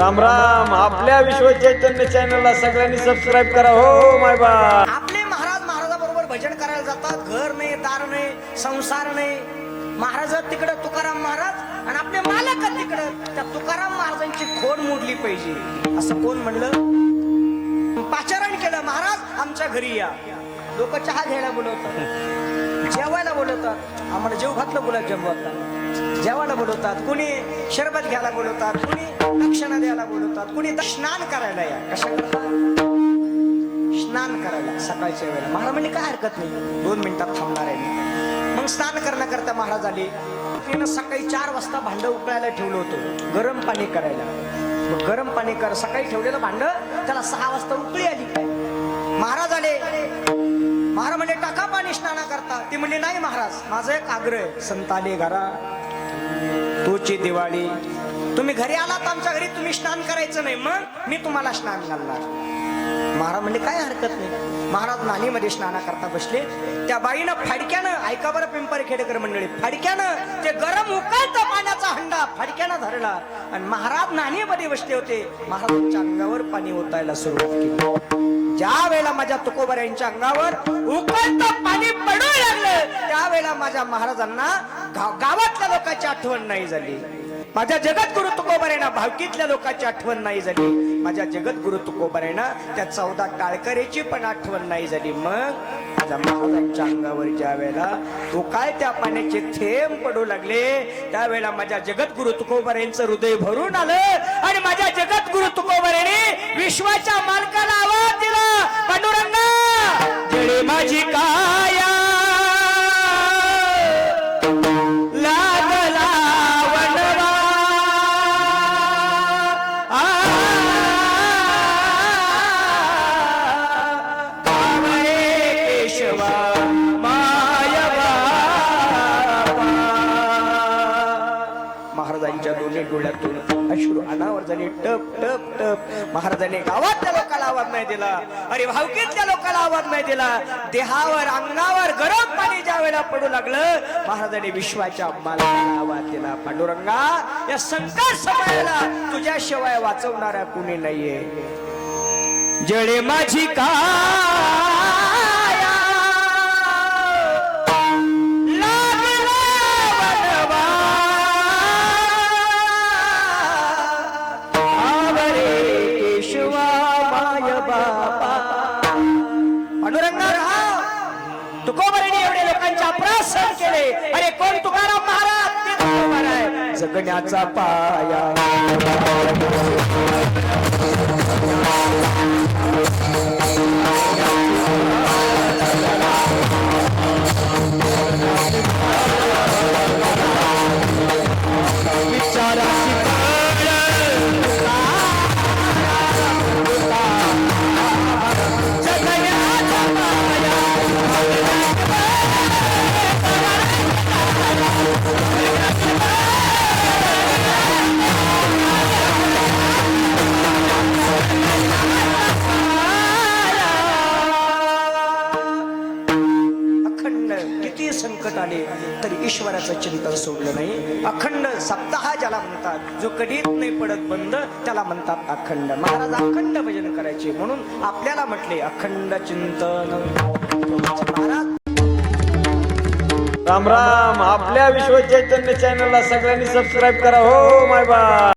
राम राम. आपल्या विश्व चैतन्य चॅनलला सगळ्यांनी सबस्क्राईब करा. हो माय बा आपले महाराज महाराजाबरोबर भजन करायला जातात. घर नाही दार नाही संसार नाही. महाराज तिकडं तुकाराम महाराज आणि आपले मालक तिकडं. त्या तुकाराम महाराजांची खोड मोडली पाहिजे. असं कोण म्हणलं? पाचारण केलं महाराज आमच्या घरी या. लोक चहा घ्यायला बोलवतात. जेवायला बोलवतात. आम्हाला जेव घातलं गुलाबजाम बोलतात जेवायला बोलवतात कुणी शरबत घ्यायला बोलवतात कुणी दक्षिणा द्यायला बोलवतात कुणी स्नान करायला या. कशा करतात स्नान करायला सकाळच्या वेळेला. महाराज म्हणजे काय हरकत नाही. दोन मिनिटात थांबणार आहे मग स्नान करण्याकरता महाराज आले. तिनं सकाळी चार वाजता भांड उकळायला ठेवलं होतं. गरम पाणी करायला. गरम पाणी कर सकाळी ठेवलेलं भांड त्याला सहा वाजता उकळी आली. महाराज आले. महाराज म्हणजे टाका पाणी स्नाना करता ते म्हणले नाही महाराज माझा एक आग्रह संत आले घरा. तोची दिवाळी. तुम्ही घरी आलात आमच्या घरी तुम्ही स्नान करायचं नाही मग मी तुम्हाला स्नान घालणार. महाराज म्हणजे काय हरकत नाही. महाराज नाणीमध्ये स्नाना करता बसले. त्या बाईनं फाडक्यानं ऐका बरं पिंपरी खेडेकर मंडळी फाडक्यानं ते गरम उकळता पाण्याचा हंडा फाडक्यानं धरला आणि महाराज नाणीमध्ये बसले होते. महाराजांच्या अंगावर पाणी ओतायला सुरुवात केली. ज्या वेळेला माझ्या तुकोबऱ्यांच्या अंगावर उकळतं पाणी माझ्या महाराजांना गावातल्या लोकांची आठवण नाही झाली. माझ्या जगद्गुरु तुकोबरेना भावकीतल्या लोकांची आठवण नाही झाली. माझ्या जगद्गुरु तुकोबरेना त्या चौदा टाळकरेची पण आठवण नाही झाली. मग माझ्या महाराजांच्या अंगावर ज्या वेळेला तो काय त्या पाण्याचे थेंब पडू लागले. त्यावेळेला माझ्या जगद्गुरु तुकोबरेंचं हृदय भरून आलं आणि माझ्या जगद्गुरु तुकोबरेने विश्वाच्या मालकाला डोळ्यातून अश्रू अनावर झाले टप टप टप. महाराजांनी गावातल्या लोकांना आवाज नाही दिला. अरे भावकीतल्या लोकांना आवाज नाही दिला. देहावर अंगावर गरम पाणी ज्या वेळेला पडू लागलं महाराजांनी विश्वाच्या मालकाला आवाज दिला. पांडुरंगा या संकट समयाला तुझ्याशिवाय वाचवणारा कुणी नाहीये. जळे माझी का जगण्याचा पाया. तरी ईश्वराचं चिंतन सोडलं नाही. अखंड सप्ताह ज्याला म्हणतात जो कधीच नाही पडत बंद त्याला म्हणतात अखंड. महाराज अखंड भजन करायचे म्हणून आपल्याला म्हटले अखंड चिंतन. महाराज राम राम. आपल्या विश्व चैतन्य चॅनलला सगळ्यांनी सबस्क्राईब करा. हो माय बा